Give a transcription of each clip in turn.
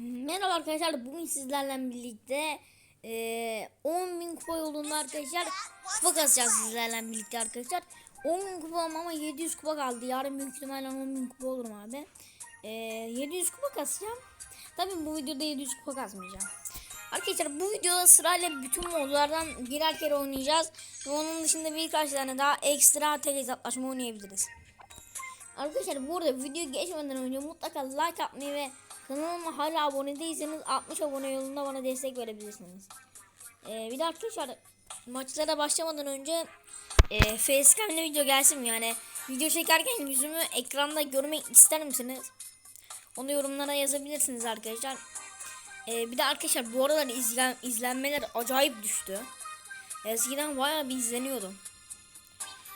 Merhaba arkadaşlar bugün sizlerle birlikte e, 10.000 kupa yolunda arkadaşlar kupa kasacağız sizlerle birlikte arkadaşlar. 10.000 kupa ama 700 kupa kaldı. Yarın büyük ihtimalle 10.000 kupa olurum abi. E, 700 kupa kasacağım Tabi bu videoda 700 kupa kasmayacağım Arkadaşlar bu videoda sırayla bütün modlardan birer kere oynayacağız. Ve onun dışında birkaç tane daha ekstra tek hesaplaşma oynayabiliriz. Arkadaşlar bu arada video geçmeden önce mutlaka like atmayı ve kanalıma hala abone değilseniz 60 abone yolunda bana destek verebilirsiniz. Ee, bir de arkadaşlar maçlara başlamadan önce e, facecam'le video gelsin? Yani video çekerken yüzümü ekranda görmek ister misiniz? Onu yorumlara yazabilirsiniz arkadaşlar. Ee, bir de arkadaşlar bu aralar izlen, izlenmeler acayip düştü. Eskiden bayağı bir izleniyordum.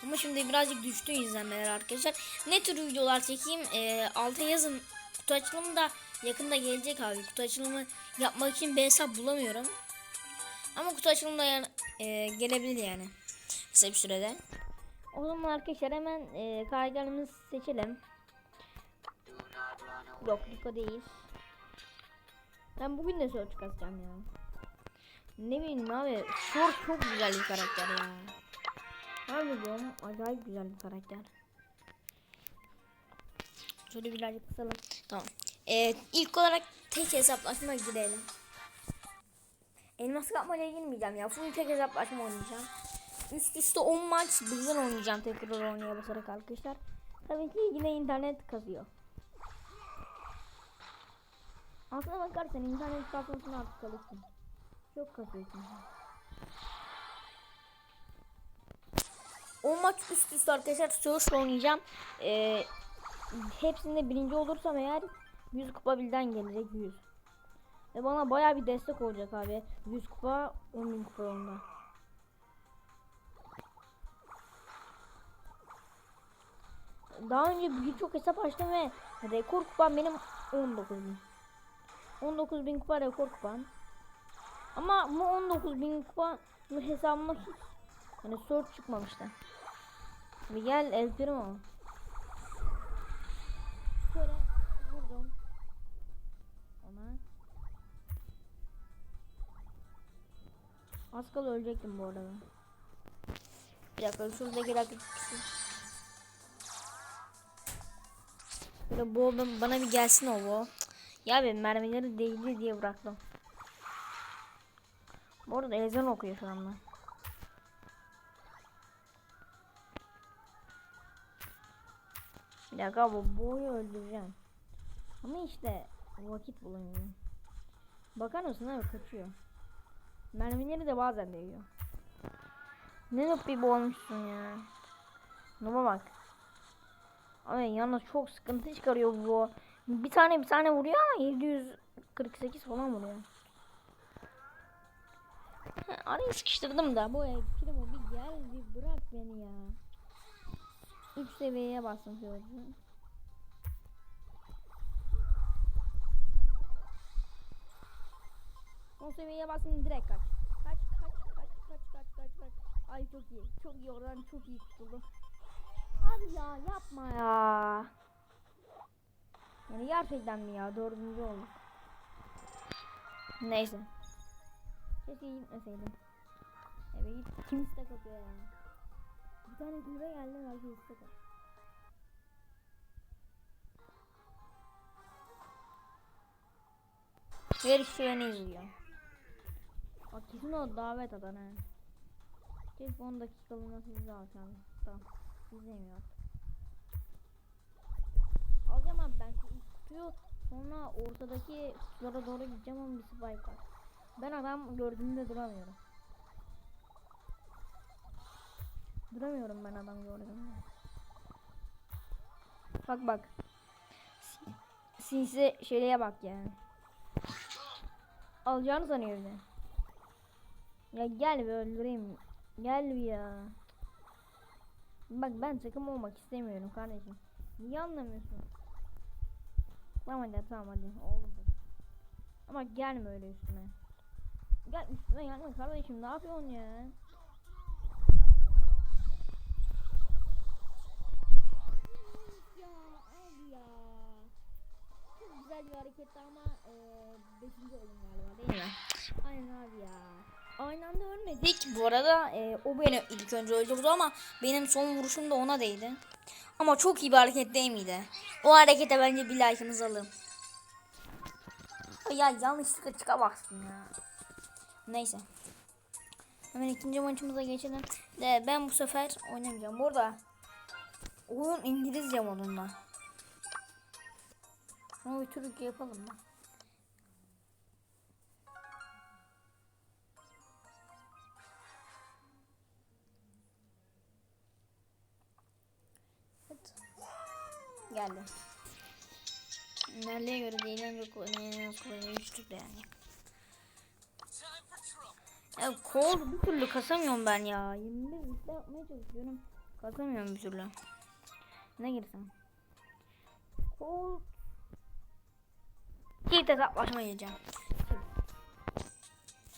Ama şimdi birazcık düştü izlenmeler arkadaşlar. Ne tür videolar çekeyim? Ee, alta yazın. Kutu açılımı da yakında gelecek abi. Kutu açılımı yapmak için bir hesap bulamıyorum. Ama kutu açılımı da yani, e, gelebilir yani. Kısa bir sürede. O zaman arkadaşlar hemen e, karakterimizi seçelim. Yok Rico değil. Ben bugün de Search kasacağım ya. Ne bileyim abi. Short çok güzel bir karakter ya. Harbi acayip güzel bir karakter. Şöyle birazcık kısalım. Tamam. Evet ilk olarak tek hesaplaşma girelim. Elmas kapmaya girmeyeceğim ya. Full tek hesaplaşma oynayacağım. Üst üste 10 maç bizden oynayacağım tekrar oynaya basarak arkadaşlar. Tabii ki yine internet kazıyor. Aslına bakarsan internet kasmasını artık alırsın. Çok kasıyorsun. 10 maç üst üste arkadaşlar Search'la oynayacağım. Ee, hepsinde birinci olursam eğer 100 kupa bilden gelecek 100. Ve bana baya bir destek olacak abi. 100 kupa 10.000 kupa yolunda. Daha önce birçok hesap açtım ve rekor kupam benim 19.000. 19.000 kupa rekor kupam. Ama bu 19.000 kupa hesabıma hiç yani sort çıkmamıştı. Bir gel El Primo. Az kala ölecektim bu arada. Bir dakika şuradaki çıksın. Böyle bu bana bir gelsin o bu. Ya ben mermileri değdi diye bıraktım. Bu arada ezan okuyor şu anda. Bir dakika bu boyu öldüreceğim. Ama işte vakit bulamıyor. Bakar mısın abi kaçıyor. Mermileri de bazen değiyor. Ne bir olmuşsun ya. Noob'a bak. Abi yalnız çok sıkıntı çıkarıyor bu. Bir tane bir tane vuruyor ama 748 falan vuruyor. Arayı sıkıştırdım da bu ev primo bir gel bir bırak beni ya. 3 seviyeye bastım şöyle. Son seviyeye bastım direkt kaç. Kaç kaç kaç kaç kaç kaç kaç. Ay çok iyi. Çok iyi oradan çok iyi tutuldu. Abi ya yapma ya. Yani gerçekten mi ya dördüncü olduk. Neyse. Keşke gitmeseydim. Evet kim istek atıyor ya. Bir tane güve geldi belki istek at. Her kişi beni izliyor. Bak kesin o davet atan ha. Keşke 10 dakikalığına sizi alacağım. Tamam. İzlemiyor. Alacağım abi ben kutuyu sonra ortadaki kutulara doğru gideceğim ama bir spike var. Ben adam gördüğümde duramıyorum. Duramıyorum ben adam gördüğümde. Bak bak. Sin- Sinsi şeyleye bak yani. Alacağını sanıyor bir. Ya gel bir öldüreyim. Gel bir ya. Bak ben takım olmak istemiyorum kardeşim. Niye anlamıyorsun? Tamam hadi tamam hadi oldu. Ama gelme öyle üstüme. Gel üstüme gelme kardeşim ne yapıyorsun ya? Güzel bir hareketti ama e, beşinci oldum galiba değil mi? Aynen abi ya. Aynı anda ölmedik. Bu arada e, o beni ilk önce öldürdü ama benim son vuruşum da ona değdi. Ama çok iyi bir hareket değil miydi? O harekete bence bir like'ınızı alın. Ay Ya yanlışlıkla çıkamazsın ya. Neyse. Hemen ikinci maçımıza geçelim. De ben bu sefer oynamayacağım. Burada oyun İngilizce modunda. Ama bir Türkçe yapalım mı? Geldi. Nereye göre değil en çok oynayan üçlük yani. Ya kol bir türlü kasamıyorum ben ya. 21 işte yapmaya çalışıyorum. Kasamıyorum bir türlü. Ne girsem? Kol. Çift hesaplaşma gireceğim.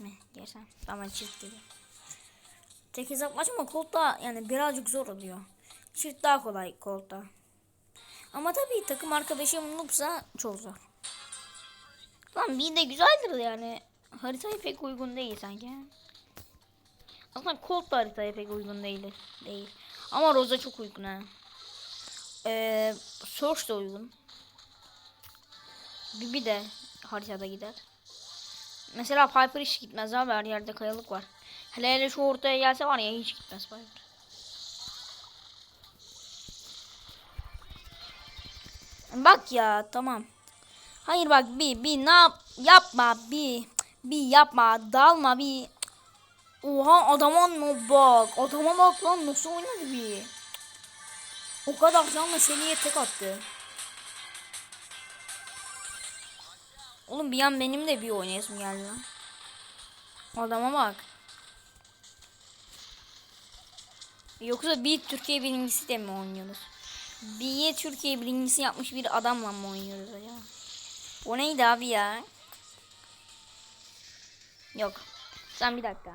Ne girsem? Tamam çift dedi. Tek hesaplaşma kolda yani birazcık zor oluyor. Çift daha kolay kolda. Ama tabii takım arkadaşım noobsa çok zor. Lan bir de güzeldir yani. Haritaya pek uygun değil sanki. Aslında Colt da haritaya pek uygun değil. değil. Ama Rosa çok uygun ha. Ee, Search da uygun. Bibi de haritada gider. Mesela Piper hiç gitmez abi her yerde kayalık var. Hele hele şu ortaya gelse var ya hiç gitmez Piper. Bak ya tamam. Hayır bak bir bir ne yap yapma bir bir yapma dalma bir. Oha adama no bak adama bak lan nasıl oynadı bir. O kadar canla Shelly'e tek attı. Oğlum bir an benim de bir oynayasım geldi lan. Adama bak. Yoksa bir Türkiye birincisi de mi oynuyoruz? Bir Türkiye birincisi yapmış bir adamla mı oynuyoruz acaba? O neydi abi ya? Yok. Sen bir dakika.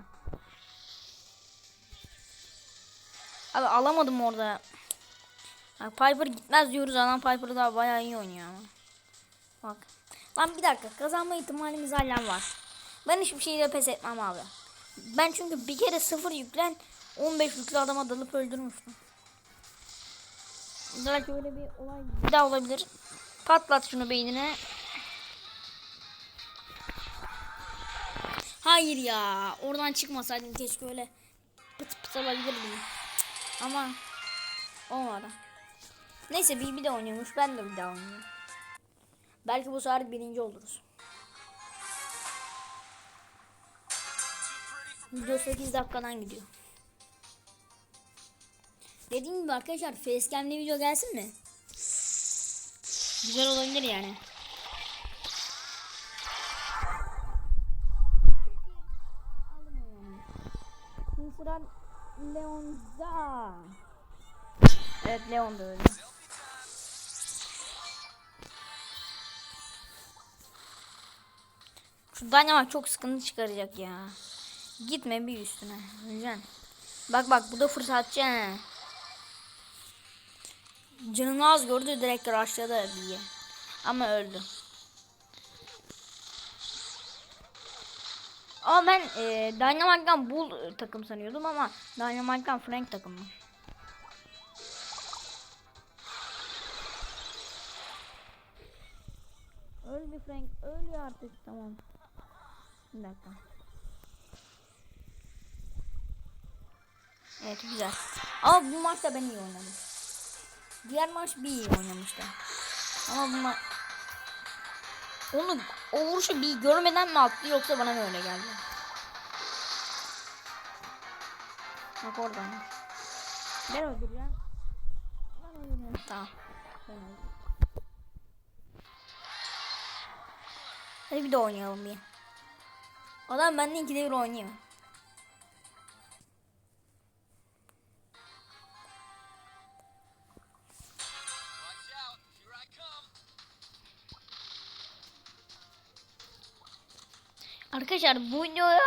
Abi alamadım orada. Bak Piper gitmez diyoruz adam Piper daha bayağı iyi oynuyor ama. Bak. Lan bir dakika kazanma ihtimalimiz hala var. Ben hiçbir şeyde pes etmem abi. Ben çünkü bir kere sıfır yüklen 15 yüklü adama dalıp öldürmüştüm. Belki öyle bir olay bir daha olabilir. Patlat şunu beynine. Hayır ya. Oradan çıkmasaydım keşke öyle pıt pıt alabilirdim. Ama olmadı. Neyse bir bir de oynuyormuş. Ben de bir daha oynuyorum. Belki bu sefer birinci oluruz. Video 8 dakikadan gidiyor. Dediğim gibi arkadaşlar facecam'li video gelsin mi? Güzel olabilir yani. Şimdi sıra Leon'da. Evet Leon da öyle. Şu Dynamite çok sıkıntı çıkaracak ya. Gitme bir üstüne. Öleceksin. Bak bak bu da fırsatçı he. Canını az gördü direkt rushladı diye. Ama öldü. Ama ben e, Dynamite'dan Bull takım sanıyordum ama Dynamite'dan Frank takımı. Öl bir Frank, öl ya artık tamam. Bir dakika. Evet güzel. Ama bu maçta ben iyi oynadım. Diğer maç bir iyi oynamıştı. Ama bu. Onu o vuruşu bir görmeden mi attı yoksa bana mı öyle geldi? Bak oradan. Ben öldüreceğim. Ben öldüreceğim. Tamam. Ben öldüreceğim. Hadi bir de oynayalım bir. Adam benden ikide bir oynuyor. Arkadaşlar bu videoya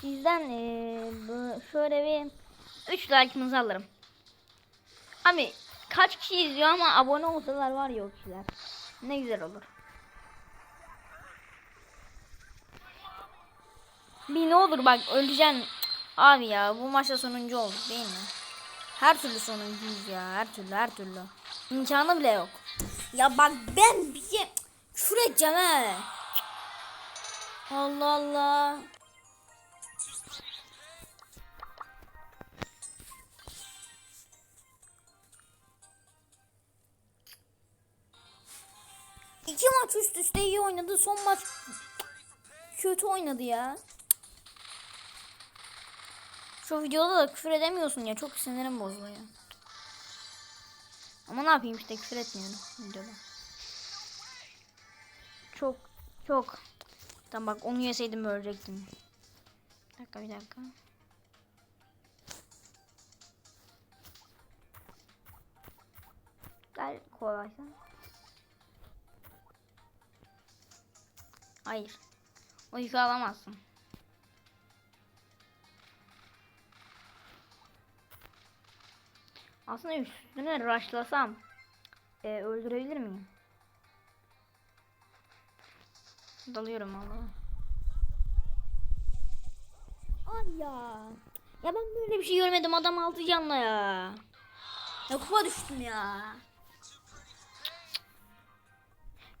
sizden e, şöyle bir 3 like'ınızı alırım. Abi kaç kişi izliyor ama abone olsalar var ya o kişiler. Ne güzel olur. Bir ne olur bak öleceksin. Abi ya bu maçta sonuncu olduk değil mi? Her türlü sonuncuyuz ya. Her türlü her türlü. İmkanı bile yok. Ya bak ben bir şey şuraya canım. Allah Allah. İki maç üst üste iyi oynadı. Son maç kötü oynadı ya. Şu videoda da küfür edemiyorsun ya. Çok sinirim bozuluyor. Ama ne yapayım işte küfür etmiyorum videoda. Çok çok. Tamam bak onu yeseydim ölecektim. Bir dakika bir dakika. Gel kolaysa. Hayır. O yükü alamazsın. Aslında üstüne rushlasam e, öldürebilir miyim? Dalıyorum ama. Abi ya. Ya ben böyle bir şey görmedim adam altı canla ya. Ya kupa düştüm ya.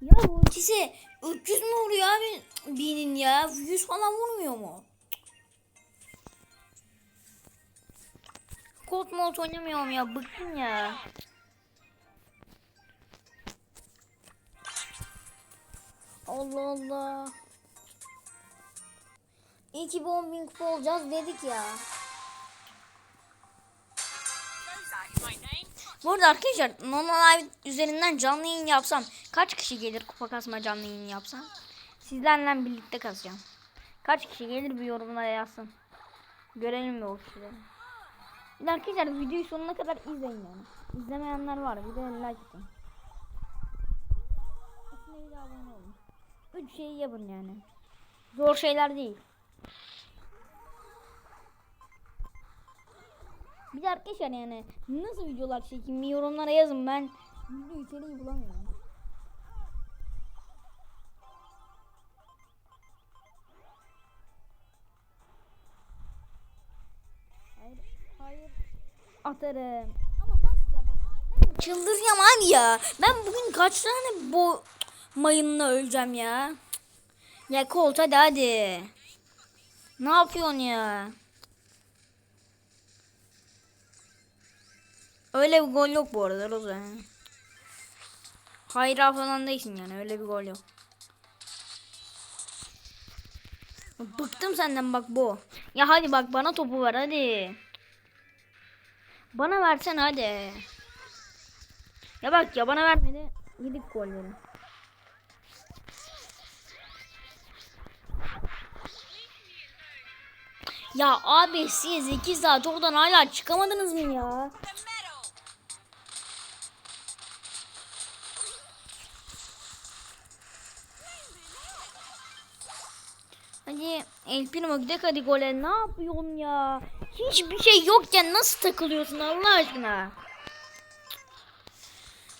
Ya bu ultisi 300 mü vuruyor abi B'nin ya? 100 falan vurmuyor mu? Colt Molt oynamıyorum ya bıktım ya. Allah Allah. İyi ki bu 10 bin kupa olacağız dedik ya. Bu arada arkadaşlar normal live üzerinden canlı yayın yapsam kaç kişi gelir kupa kasma canlı yayın yapsam? Sizlerle birlikte kasacağım. Kaç kişi gelir bir yorumlara yazsın. Görelim mi o. Bir arkadaşlar videoyu sonuna kadar izleyin yani. İzlemeyenler var bir de like atın. Aslında bir abone olun. Üç şeyi yapın yani. Zor şeyler değil. Bir de arkadaşlar yani nasıl videolar çekeyim yorumlara yazın ben video içeriği bulamıyorum. Hayır, hayır. Atarım. Ama nasıl ya bak. Çıldıracağım abi ya. Ben bugün kaç tane bu mayınla öleceğim ya. Ya Colt hadi hadi. Ne yapıyorsun ya? Öyle bir gol yok bu arada Roza. Hayra falan değilsin yani öyle bir gol yok. Bıktım senden bak bu. Ya hadi bak bana topu ver hadi. Bana versen hadi. Ya bak ya bana vermedi. Yedik golleri. Ya abi siz 2 saat oradan hala çıkamadınız mı ya? Hadi El Primo gidek hadi gole ne yapıyorsun ya? Hiçbir şey yokken nasıl takılıyorsun Allah aşkına?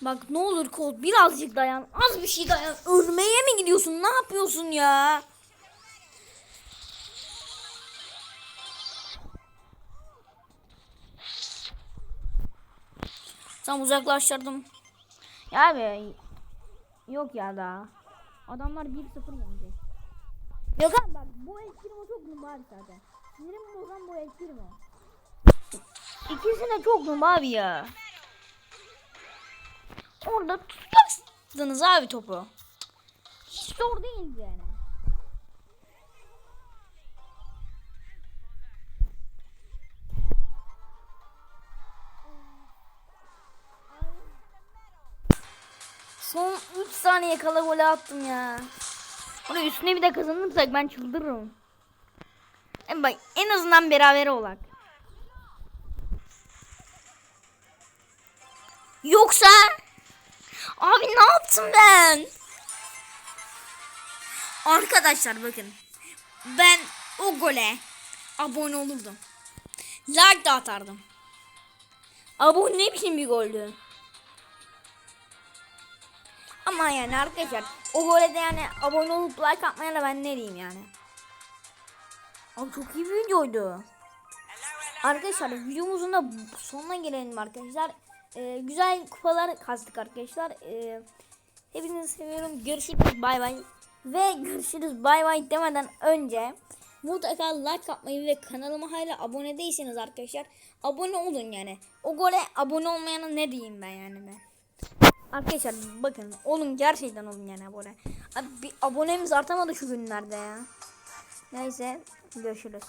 Bak ne olur kol birazcık dayan. Az bir şey dayan. Ölmeye mi gidiyorsun? Ne yapıyorsun ya? Tam uzaklaştırdım. Ya abi yok ya daha. Adamlar 1-0 yenecek. Yok abi bak bu el primo çok numba abi zaten. Sinirim bozan bu el primo. İkisi de çok numba abi ya. Orada tutacaksınız abi topu. Hiç zor değil yani. Saniye kala gol attım ya. Onu üstüne bir de kazanırsak ben çıldırırım. En bak en azından beraber olak. Yoksa abi ne yaptım ben? Arkadaşlar bakın. Ben o gole abone olurdum. Like de atardım. Abone ne biçim bir goldü? Ama yani arkadaşlar o gole de yani abone olup like atmaya da ben ne diyeyim yani. Abi çok iyi bir videoydu. Arkadaşlar videomuzun da sonuna gelelim arkadaşlar. Ee, güzel kupalar kastık arkadaşlar. Ee, hepinizi seviyorum. Görüşürüz bay bay. Ve görüşürüz bay bay demeden önce mutlaka like atmayı ve kanalıma hala abone değilseniz arkadaşlar abone olun yani. O gole abone olmayana ne diyeyim ben yani ben. Arkadaşlar bakın olun gerçekten olun yani abone. Abi bir abonemiz artamadı şu günlerde ya. Neyse görüşürüz.